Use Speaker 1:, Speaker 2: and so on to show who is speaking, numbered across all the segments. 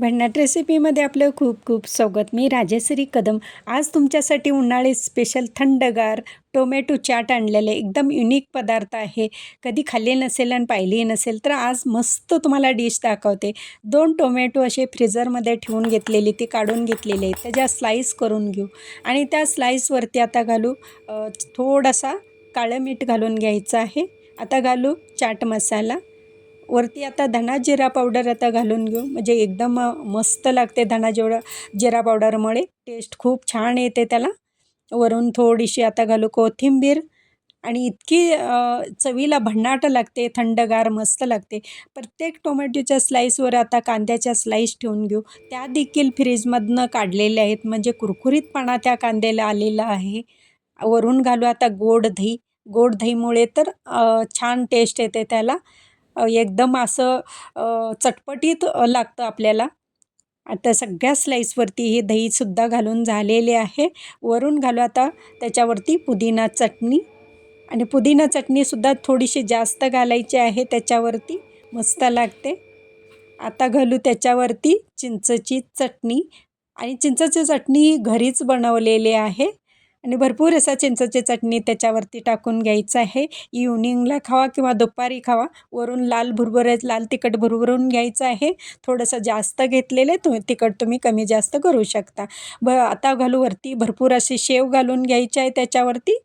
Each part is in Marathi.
Speaker 1: भन्नाट रेसिपीमध्ये आपलं खूप खूप स्वागत. मी राजेश्री कदम. आज तुमच्यासाठी उन्हाळी स्पेशल थंडगार टोमॅटो चाट आणलेले एकदम युनिक पदार्थ आहे. कधी खाल्ले नसेल आणि पाहिली नसेल तर आज मस्त तुम्हाला डिश दाखवते. दोन टोमॅटो असे फ्रीझरमध्ये ठेवून घेतलेली ती काढून घेतलेली आहे त्याच्या स्लाईस करून घेऊ. आणि त्या स्लाईसवरती आता घालू थोडासा काळं मीठ घालून घ्यायचं आहे. आता घालू चाट मसाला. वरती आता धना जिरा पावडर आता घालून घेऊ. म्हणजे एकदम मस्त लागते धना जिरा जिरा पावडरमुळे टेस्ट खूप छान येते त्याला. वरून थोडीशी आता घालू कोथिंबीर. आणि इतकी चवीला भन्नाट लागते थंडगार मस्त लागते. प्रत्येक टोमॅटोच्या स्लाईसवर आता कांद्याच्या स्लाईस ठेवून घेऊ. त्या देखील फ्रीजमधनं काढलेल्या आहेत. म्हणजे कुरकुरीतपणा त्या कांद्याला आलेला आहे. वरून घालू आता गोड दही. गोड दहीमुळे तर छान टेस्ट येते त्याला. एकदम असं चटपटीत लागतं आपल्याला. आता सगळ्या स्लाईसवरती हे दहीसुद्धा घालून झालेले आहे. वरून घालू आता त्याच्यावरती पुदिना चटणी. आणि पुदिना चटणीसुद्धा थोडीशी जास्त घालायची आहे त्याच्यावरती. मस्त लागते. आता घालू त्याच्यावरती चिंचची चटणी. आणि चिंचची चटणी घरीच बनवलेली आहे. आणि भरपूर असा चिंचची चटणी त्याच्यावरती टाकून घ्यायचं आहे. इव्हनिंगला खावा किंवा दुपारी खावा. वरून लाल भुरभुरे लाल तिखट भुरभरून घ्यायचं आहे. थोडंसं जास्त घेतलेले तु तुम्ही तिखट तुम्ही कमी जास्त करू शकता. ब आता घालू वरती भरपूर अशी शेव घालून घ्यायची आहे त्याच्यावरती.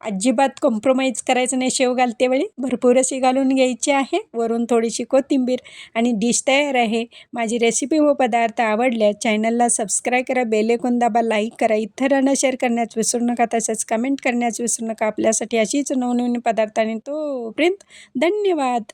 Speaker 1: अजिबात कॉम्प्रोमाइज करायचं नाही. शेव घालतेवेळी भरपूर अशी घालून घ्यायची आहे. वरून थोडीशी कोथिंबीर आणि डिश तयार आहे. माझी रेसिपी व पदार्थ आवडल्या चॅनलला सबस्क्राईब करा बेलेकोन दाबा लाईक करा. इतरांना शेअर करण्यास विसरू नका तसेच कमेंट करण्यास विसरू नका. आपल्यासाठी अशीच नवनवीन पदार्थ आणि तोपर्यंत धन्यवाद.